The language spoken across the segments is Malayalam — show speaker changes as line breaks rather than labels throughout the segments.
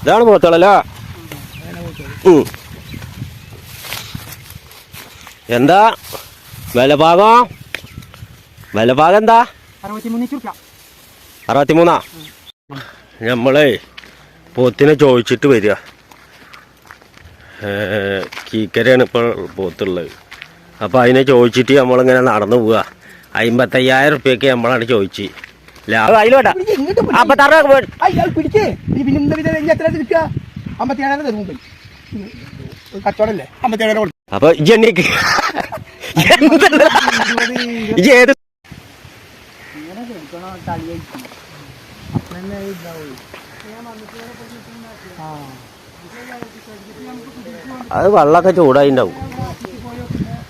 ഇതാണ് പോത്തളല്ല എന്താ? വിലഭാഗം? വിലഭാഗം എന്താ?
അറുപത്തിമൂന്ന്?
നമ്മളെ പോത്തിനെ ചോദിച്ചിട്ട് വരിക. കീക്കരയാണ് ഇപ്പോൾ പോത്തുള്ളത്. അപ്പോൾ അതിനെ ചോദിച്ചിട്ട് നമ്മളിങ്ങനെ നടന്നു പോവുക. അമ്പത്തയ്യായിരം റുപ്യക്ക് നമ്മളാണ് ചോദിച്ച്. അതിൽ വേണ്ട. അമ്പത്താറ് രൂപ
പിന്നെ എത്ര അമ്പത്തിയേഴായിരം തരും മുമ്പിൽ. കച്ചവടല്ലേ? അമ്പത്തിയേഴായിരം
അപ്പൊ ഏത്? അത് വെള്ളമൊക്കെ ചൂടായി ഉണ്ടാവും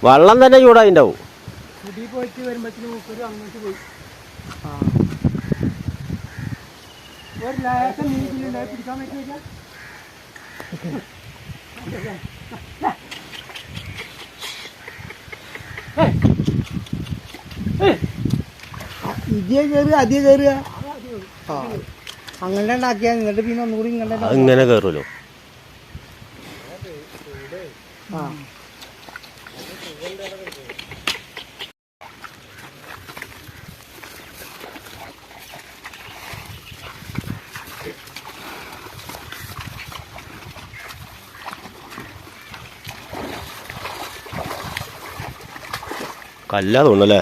വെള്ളം തന്നെ ചൂടായി ഉണ്ടാവും
പോയിട്ട് വരുമ്പോഴത്തേക്കും പോയി. ഒരു ലേശം നീക്കിലുണ്ടായി പിടിക്കാൻ പറ്റില്ല ഇതേ കയറുക അതേ കയറുക ആ അങ്ങനെ ഉണ്ടാക്കിയാൽ എന്നിട്ട് പിന്നെ ഒന്നുകൂടി ഇങ്ങനെ
അത് ഇങ്ങനെ കയറുമല്ലോ
ആ.
കല്ലാ അല്ലേ?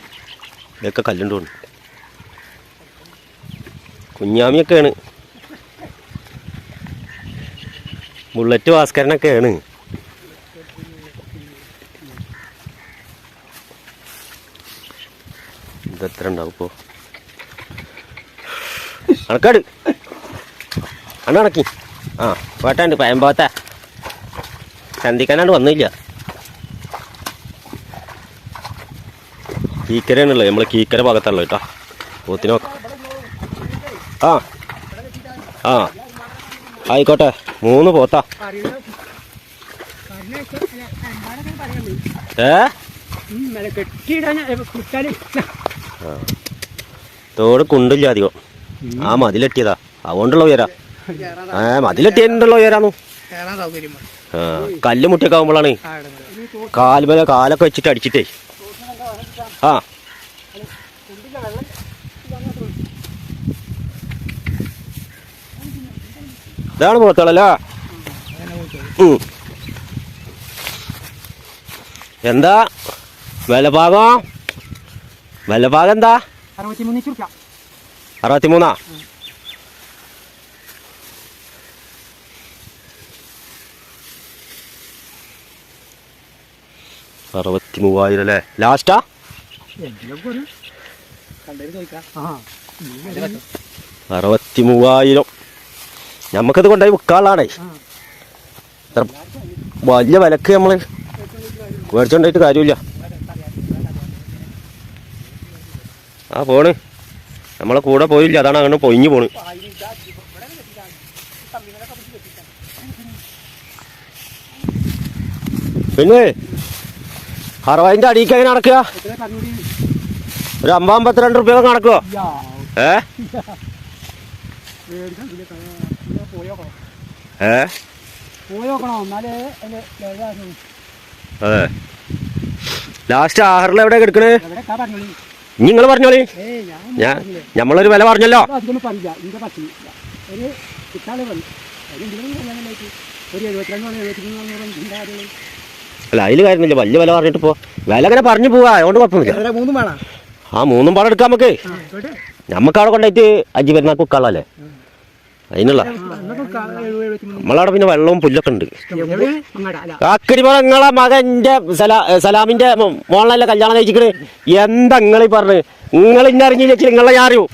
ഇതൊക്കെ കല്ലുണ്ട് തോന്നുന്നു. കുഞ്ഞാമിയൊക്കെയാണ്. ബുള്ളറ്റ് ഭാസ്കരനൊക്കെയാണ്. ഇതെത്ര ഉണ്ടാവും ഇപ്പോ? കണക്കാട് അണക്കി. ആ വേട്ടാണ്ട് പയമ്പാത്ത ചന്തിക്കാനാണ്ട് വന്നില്ല. കീക്കരയാണുള്ളത്. നമ്മൾ കീക്കര ഭാഗത്തുള്ളത് കേട്ടോ. പോത്തിനോ ആ. ആ. ആയിക്കോട്ടെ. മൂന്ന് പോത്താ. ഏ? തോട് കുണ്ടില്ല അധികം. ആ മതിലെട്ടിയതാ അതുകൊണ്ടുള്ള ഉയരാ. ഏ മതിലെട്ടിയതിനുള്ള ഉയരാന്നു. കല്ല് മുട്ടിയൊക്കെ ആകുമ്പോഴാണ് കാലുമല കാലൊക്കെ വെച്ചിട്ട് അടിച്ചിട്ടേ. ആ. ഇതാണ് പോത്തോളല്ല എന്താ? വിലഭാഗം വിലഭാഗം എന്താ?
അറുപത്തിമൂന്ന്?
അറുപത്തി മൂവായിരം അല്ലേ? ലാസ്റ്റാ? അറുപത്തി മൂവായിരം നമുക്കത് കൊണ്ടുപോയി വിൽക്കാനുള്ളതാണേ ഇത്ര വലിയ വിലക്ക് നമ്മൾ മേടിച്ചോണ്ടായിട്ട് കാര്യമില്ല. ആ പോണ്. നമ്മളെ കൂടെ പോയില്ല. അതാണ് അങ്ങനെ പൊയിഞ്ഞു പോണ്. പിന്നെ അറുപതിന്റെ അടിക്ക് എങ്ങനെ നടക്കുക? ഒരു അമ്പത് അമ്പത്തിരണ്ട് റുപ്യ നടക്കുവോ ഏ. അതെ. ലാസ്റ്റ് ആഹറിൽ എവിടെ? എടുക്കണേ നിങ്ങൾ പറഞ്ഞോളി.
ഞാൻ
നമ്മളൊരു വില പറഞ്ഞല്ലോ.
ഒരു എഴുപത്തിരണ്ട് എഴുപത്തിമൂന്ന്
അല്ല അതിൽ കാര്യമില്ല. വലിയ വില പറഞ്ഞിട്ട് പോ. വില അങ്ങനെ പറഞ്ഞു പോവാ. അതുകൊണ്ട്
കുഴപ്പമില്ല
ആ മൂന്നും പാടം എടുക്കാം നമുക്ക്. നമുക്ക് അവിടെ കൊണ്ടായിട്ട് അഞ്ച് പെരുന്നാൾ കുക്കാളല്ലേ അതിനുള്ള. നമ്മളവിടെ പിന്നെ വെള്ളവും പുല്ലൊക്കെ ഉണ്ട്. കാക്കടിമോളെ നിങ്ങളെ മകന്റെ സലാ സലാമിന്റെ മോളല്ലേ കല്യാണം കഴിച്ചിട്ട് എന്താ നിങ്ങൾ ഈ പറഞ്ഞ്? നിങ്ങൾ ഇന്ന അറിഞ്ഞു വെച്ചാൽ നിങ്ങളെ ഞാൻ അറിയൂ.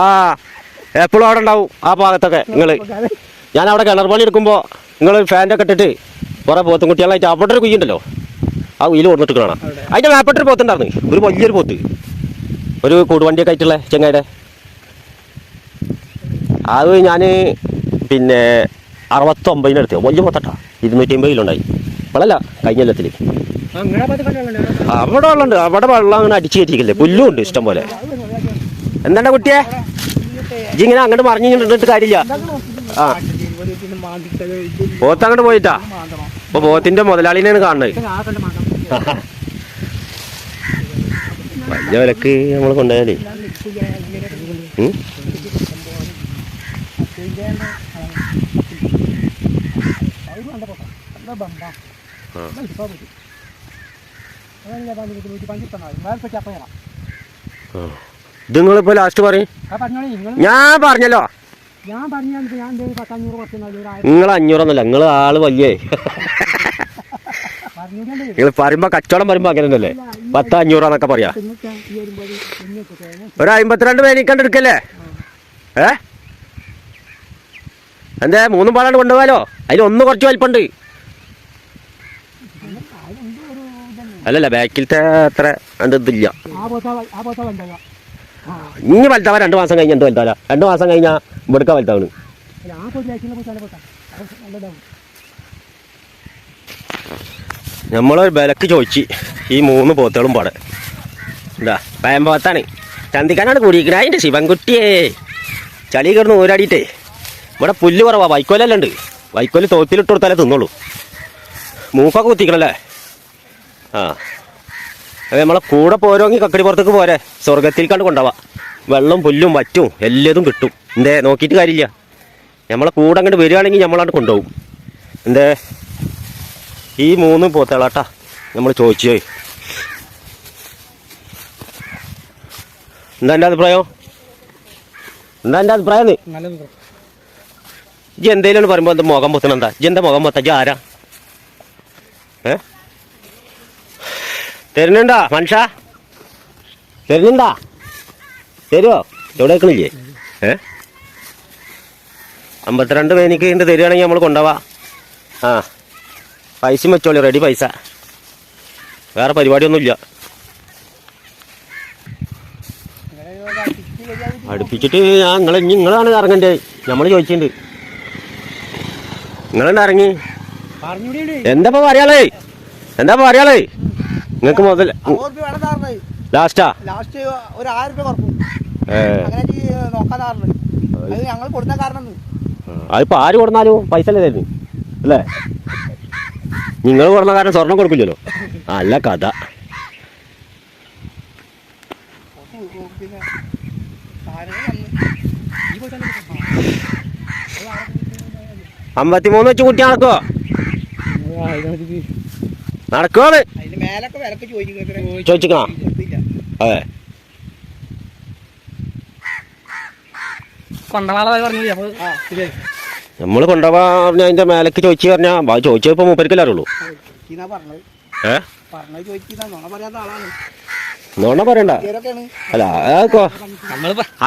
ആ എപ്പോഴും അവിടെ ഉണ്ടാവും ആ ഭാഗത്തൊക്കെ നിങ്ങൾ ഞാൻ അവിടെ കിണർ പണി എടുക്കുമ്പോൾ നിങ്ങൾ ഫാന്റെ ഒക്കെ ഇട്ടിട്ട് കുറേ പോത്തും കുട്ടികളായിട്ട് അവിടെ ഒരു കുയ്യുണ്ടല്ലോ ആ കുയിൽ കൊടുത്തിട്ട് കാണാം. അതിന്റെ വേപ്പെട്ടൊരു പോത്തുണ്ടായിരുന്നു. ഒരു വലിയൊരു പോത്ത്. ഒരു കൂടുവണ്ടിയൊക്കെ ആയിട്ടുള്ള ചെങ്ങായിടെ. അത് ഞാൻ പിന്നെ അറുപത്തൊമ്പതിനടുത്ത് വലിയ പോത്തട്ടാ. ഇരുന്നൂറ്റി അമ്പത് കിലോ ഉണ്ടായി. വളല്ല കഴിഞ്ഞ കൊല്ലത്തിൽ അവിടെ വെള്ളമുണ്ട് അവിടെ വെള്ളം അങ്ങനെ അടിച്ചു കയറ്റിക്കില്ലേ പുല്ലും ഉണ്ട് ഇഷ്ടം പോലെ എന്താണ് കുട്ടിയെ ഇങ്ങനെ അങ്ങോട്ട് മറിഞ്ഞിട്ട് കാര്യമില്ല. ആ. പോത്ത് അങ്ങോട്ട് പോയിട്ടാ? അപ്പൊ പോത്തിന്റെ മുതലാളിനെയാണ് കാണുന്നത് വലിയ വിലക്ക് നമ്മൾ കൊണ്ടുപോയാലേ. ഉം? ആ. ആ. ഇത് നിങ്ങളിപ്പോ ലാസ്റ്റ് പറയും. ഞാൻ പറഞ്ഞല്ലോ.
ഞാൻ പറഞ്ഞു ഞാൻ പത്തഞ്ഞൂറ് കുറച്ച്
നിങ്ങൾ അഞ്ഞൂറൊന്നല്ല നിങ്ങൾ ആൾ വലിയേ. നിങ്ങൾ പറയുമ്പോ കച്ചവടം പറയുമ്പോ അങ്ങനെ ഒന്നല്ലേ പത്ത് അഞ്ഞൂറാന്നൊക്കെ പറയാ.
വരുമ്പോൾ
ഒരു അമ്പത്തിരണ്ട് പേനിക്കണ്ട് എടുക്കല്ലേ? ഏ? എന്തേ മൂന്നും പാടാണ്ട് കൊണ്ടുപോകാലോ അതിൽ ഒന്ന് കുറച്ച് വലിപ്പുണ്ട്. അല്ലല്ല ബാക്കിലത്തെ അത്ര കണ്ട് ഇനി വലുതാവാൻ രണ്ട് മാസം കഴിഞ്ഞ് എന്ത് വലുതാവില്ല രണ്ട് മാസം കഴിഞ്ഞാൽ ഇവിടുക്ക വലുതാവണ്. നമ്മളൊരു വിലക്ക് ചോദിച്ച് ഈ മൂന്ന് പോത്തുകളും പാടെ. എന്താ പയമ്പോത്താണ് ചന്തിക്കാനാണ് കൂടിയിരിക്കണേ. അതിന്റെ ശിവൻകുട്ടിയേ. ചളി കിടന്ന് ഊരാടിയിട്ടേ. ഇവിടെ പുല്ല് കുറവാ. വൈക്കോലെല്ലാം ഉണ്ട്. വൈക്കോൽ തോത്തിലിട്ട് കൊടുത്താലേ തിന്നുള്ളൂ മൂക്കൊക്കെ കുത്തിക്കണല്ലേ? ആ. അത് നമ്മളെ കൂടെ പോരോങ്കി കക്കടി പുറത്തേക്ക് പോരെ. സ്വർഗത്തിൽ കണ്ട് കൊണ്ടുപോവാ. വെള്ളം പുല്ലും വറ്റും എല്ലതും കിട്ടും. എന്തേ നോക്കിയിട്ട് കാര്യമില്ല. നമ്മളെ കൂടെ അങ്ങോട്ട് വരികയാണെങ്കിൽ നമ്മളാണ്ട് കൊണ്ടുപോകും. എന്തേ ഈ മൂന്ന് പോത്തേളാട്ടാ. നമ്മൾ ചോദിച്ചു. എന്താ എന്റെ അഭിപ്രായം? എന്താ എന്റെ അഭിപ്രായം?
ജി
ഇജ്ജ് എന്തേലും പറയുമ്പോൾ എന്താ മുഖം പൊത്തണം എന്താ? ഇജ്ജ് എന്താ മുഖം പൊത്ത ഇജ്ജ് ആരാ? ഏ? തരുന്നുണ്ടാ മനുഷ്യ? തരുന്നുണ്ടോ? തരുമോ എവിടെ വെക്കണില്ലേ ഏ? അമ്പത്തിരണ്ട് പേനിക്ക് ഉണ്ട് തരികയാണെങ്കിൽ നമ്മൾ കൊണ്ടുപോവാ. ആ. പൈസയും വെച്ചോളൂ റെഡി പൈസ. വേറെ പരിപാടിയൊന്നുമില്ല. അടുപ്പിച്ചിട്ട് ഞാൻ നിങ്ങൾ നിങ്ങളാണ് ഇറങ്ങണ്ടേ? നമ്മൾ ചോദിച്ചിട്ടുണ്ട്. നിങ്ങളുണ്ട് ഇറങ്ങി? എന്താ പറയാളേ എന്താ പറയാളേ നിങ്ങൾക്ക് മുതൽ ലാസ്റ്റാ?
ലാസ്റ്റ് ഒരു ആയിരം രൂപ കുറക്കും. നോക്കാൻ അത് ഞങ്ങൾ കൊടുത്ത കാരണം
അതിപ്പോ ആര് കൊടുന്നാലും പൈസ അല്ലേ തരുന്നു അല്ലേ? നിങ്ങൾ കൊടുന്ന കാരണം സ്വർണം കൊടുക്കില്ലല്ലോ. അല്ല കഥ. അമ്പത്തിമൂന്ന് വെച്ച് കുട്ടി നടക്കോ നടക്കുവാണ്. ചോദിച്ചിക്കണോ അതെ.
പറഞ്ഞു
നമ്മൾ പറഞ്ഞ അതിന്റെ മേലേക്ക് ചോദിച്ചു പറഞ്ഞാൽ ചോദിച്ചപ്പോ മൂപ്പരിക്കല്ലേ അറിയുള്ളൂ.
ഇന്നാ പറഞ്ഞത്.
ഏ?
നുണ പറയാത്ത ആളാണ്.
നോണ പറയണ്ട. അല്ല അത്
പാചകരാണെങ്കിലും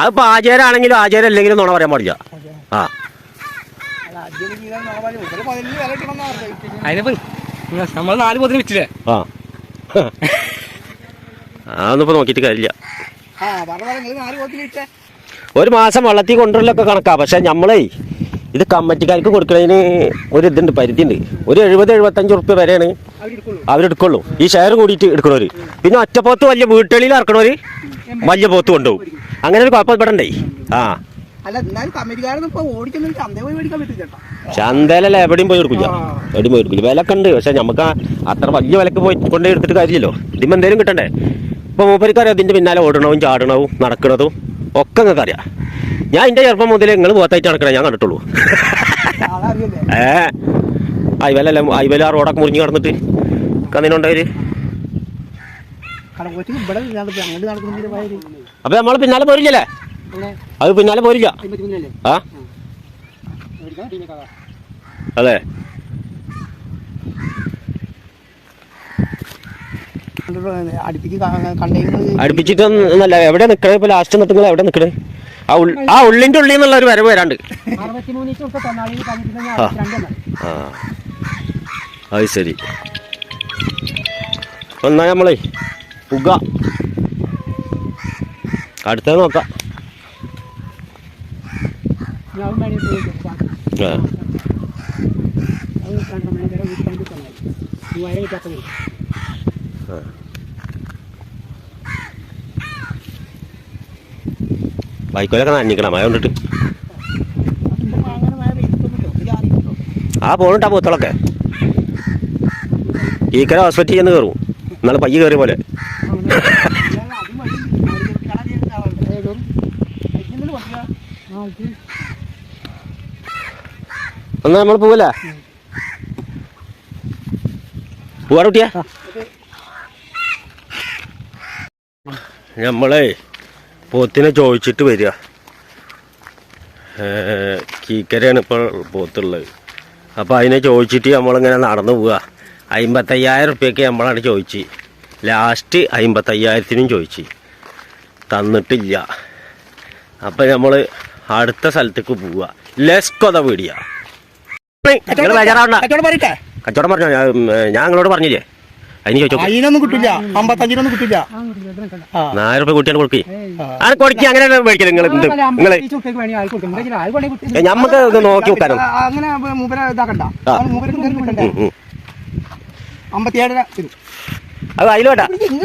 അതിപ്പോ ആചാരാണെങ്കിലും ആചാരം അല്ലെങ്കിലും നോണ പറയാൻ പാടില്ല ആ
അതിനിപ്പോ നമ്മൾ നാല് പോത്തിന് വിറ്റില്ലേ?
ആ. അതൊന്നിപ്പോ നോക്കിയിട്ട് കാര്യമില്ല. ഒരു മാസം വള്ളത്തിൽ കൊണ്ടുവരലൊക്കെ കണക്കാ. പക്ഷെ നമ്മളേ ഇത് കമ്മറ്റിക്കാർക്ക് കൊടുക്കുന്നതിന് ഒരു ഇതുണ്ട് പരിധി ഉണ്ട് ഒരു എഴുപത് എഴുപത്തഞ്ച് ഉറുപ്പ്യ വരെയാണ്
അവരെടുക്കുള്ളൂ.
ഈ ഷെയർ കൂടിയിട്ട് എടുക്കണവര്. പിന്നെ ഒറ്റപ്പോത്ത് വലിയ വീട്ടുകളിൽ ഇറക്കണവര് വലിയ പോത്ത് കൊണ്ടുപോകും. അങ്ങനെ ഒരു കുഴപ്പം പെടണ്ടേ ആ.
അല്ല എന്നാലും കമ്മിറ്റിക്കാരൊന്നും ഇപ്പൊ ഓടിക്കുന്ന ചന്തയിൽ പോയി മേടിക്കാൻ പറ്റില്ല ചേട്ടാ
ചന്തയിലല്ല എവിടെയും പോയി എടുക്കില്ല. എവിടെയും പോയി എടുക്കില്ല. വിലക്ക് ഉണ്ട്. പക്ഷെ നമുക്ക് അത്ര വലിയ വിലക്ക് പോയി കൊണ്ടേ എടുത്തിട്ട് കാര്യമില്ലല്ലോ. ഇതിമ്പോ എന്തേലും കിട്ടണ്ടേ? ഇപ്പൊ മൂപ്പരിക്കറിയാം ഇതിന്റെ പിന്നാലെ ഓടണവും ചാടണവും നടക്കണതും ഒക്കെ നിങ്ങൾക്ക് അറിയാം. ഞാൻ എന്റെ ചെറുപ്പം മുതൽ നിങ്ങൾ പോത്തായിട്ട് നടക്കണേ ഞാൻ കണ്ടിട്ടുള്ളൂ. ഏ? അയവലല്ല അയവല ആ റോഡൊക്കെ മുറിഞ്ഞ് കടന്നിട്ട്? കന്നിനുണ്ടായി അപ്പൊ നമ്മൾ പിന്നാലെ പോരില്ലല്ലേ? അത് പിന്നാലെ പോരില്ല ആ? അതെ അടുപ്പിച്ചിട്ട് ഒന്നല്ല എവിടെ നിക്കണേ? ഇപ്പൊ ലാസ്റ്റ് നിങ്ങൾ എവിടെ നിക്കണേ? ആ ആ ഉള്ളിന്റെ ഉള്ളിൽ നിന്നുള്ള ഒരു വരവ് വരാണ്ട്. ആ. അത് ശരി. എന്നാ നമ്മളെ. പുക. അടുത്തത് നോക്കാം
ഞാൻ വേണ്ടി പോയി
ആ.
അത് രണ്ടെണ്ണം നേരെ വീട്ടിൽ കൊണ്ട് തൊണ്ണാളി മൂവായിരം കിട്ടാത്ത
ബൈക്കോലൊക്കെ നനഞ്ഞിക്കണം മഴ കൊണ്ടിട്ട്. ആ പോണിട്ടാ പോത്തളൊക്കെ. ഈക്കര ഹോസ്പിറ്റലിൽ ചെന്ന് കയറും എന്നാലും പയ്യ കയറിയ പോലെ.
ഇല്ല, അതും മതി. ഒരു കളരി ഉണ്ടാവണ്ടേ. ഇതിന്നൊന്ന് കൊണ്ടുവാ.
എന്നാ നമ്മൾ പോവല്ലേ? പോവാ കുട്ടിയാ. നമ്മളെ പോത്തിനെ ചോദിച്ചിട്ട് വരിക. കീക്കരയാണ് ഇപ്പോൾ പോത്തുള്ളത്. അപ്പോൾ അതിനെ ചോദിച്ചിട്ട് നമ്മളിങ്ങനെ നടന്നു പോവുക. അമ്പത്തയ്യായിരം റുപ്യക്ക് നമ്മളാണ് ചോദിച്ച് ലാസ്റ്റ് അമ്പത്തയ്യായിരത്തിനും ചോദിച്ച് തന്നിട്ടില്ല. അപ്പം നമ്മൾ അടുത്ത സ്ഥലത്തേക്ക് പോവുക. ലെസ്കൊത വീടിയ നിങ്ങൾ ബേജാറാവണ്ട
കച്ചവടം പറയട്ടെ?
കച്ചവടം പറഞ്ഞോ? ഞാൻ നിങ്ങളോട് പറഞ്ഞില്ലേ? അതിന് ചോദിച്ചോ.
അതിനൊന്നും കിട്ടില്ല അമ്പത്തഞ്ചിനൊന്നും കിട്ടില്ല ആ
നാല് റുപ്യ കുട്ടിയാണ് കൊടുക്കി.
ആ.
ആ കൊടുക്കി. അങ്ങനെ മേടിക്കൽ നിങ്ങൾ എന്ത് നിങ്ങൾ ഞമ്മക്ക് നോക്കി വെക്കാനും?
അങ്ങനെ
അത് അതിൽ വേണ്ട.
പിന്നെ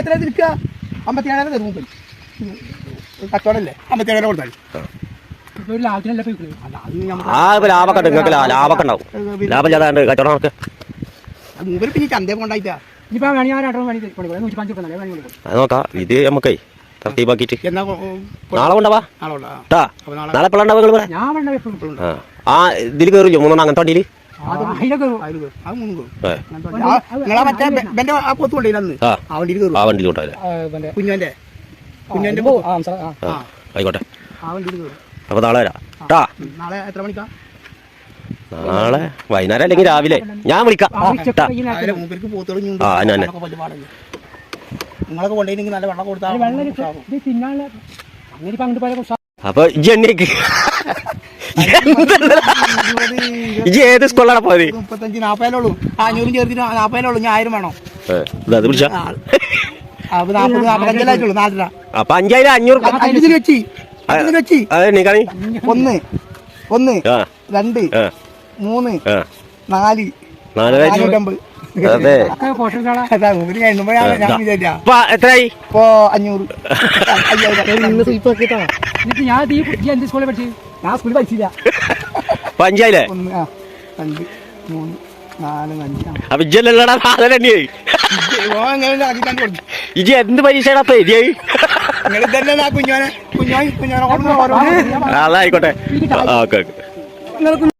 എത്ര തരും അമ്പത്തിയേഴര കൊടുത്താൽ
ആ ഇപ്പൊ ലാഭമൊക്കെ ഉണ്ട്. നിങ്ങൾക്ക് ലാഭമൊക്കെ ഉണ്ടാവും. ലാഭം ചെയ്താണ്ട് കച്ചവടം
അത്
നോക്കാം. ഇത് നമുക്കേ
കൊ-
നാളെ കൊണ്ടാവാ.
നാളെ
നിങ്ങൾ പറയാം ആ ഇതിൽ കയറില്ലോ മൂന്നെണ്ണം അങ്ങനത്തെ വണ്ടിയിൽ ആയിക്കോട്ടെ. അപ്പോൾ നാളെ വരാം. ട്ടാ.
നാളെ എത്ര മണിക്കാ?
നാളെ വൈകുന്നേരം അല്ലെങ്കിൽ രാവിലെ. ഞാൻ വിളിക്കാം. ട്ടാ. ആ.
നിങ്ങളൊക്കെ കൊണ്ടുപോയില്ലെങ്കിൽ നല്ല വെള്ളം കൊടുത്താൽ
അപ്പൊ ഇജ്ജ് എന്നേക്ക് ഇജ്ജ് ഏത് സ്കൂളിലാണ് പോയത്?
മുപ്പത്തഞ്ച് നാപ്പതിലുള്ളൂ അഞ്ഞൂറും ചേർത്തിട്ട് നാപ്പതിലുള്ളൂ ഞാൻ ആയിരം വേണോ.
ഏ, ഇത്
ആ. അപ്പൊ നാപ്പത് നാപ്പത്തഞ്ചല്ലായിട്ടുള്ളൂ നാലര.
അപ്പൊ അഞ്ചായിരം അഞ്ഞൂറ്
വെച്ചി. അഞ്ചിന് ഒന്ന് ഒന്ന്
ആ.
രണ്ട്
ആ.
മൂന്ന്
ആ.
നാല് നാനൂറ്റമ്പത്.
അതെ. എത്രയായി?
ഇപ്പൊ അഞ്ഞൂറ്.
ഞാൻ സ്കൂളിൽ പഠിച്ചു ഞാൻ സ്കൂളിൽ പഠിച്ചില്ല.
അഞ്ചായില്ലേ?
രണ്ട് മൂന്ന് നാല് അഞ്ച് ആ.
അപ്പൊ ഇജ്ജല്ലടാ സാധനം ഇജ്ജ് എന്ത് പരീക്ഷയാണ് അപ്പൊ?
കുഞ്ഞോനെ കുഞ്ഞോനെ ഓരോ
അതായിക്കോട്ടെ ഓക്കെ ഓക്കെ.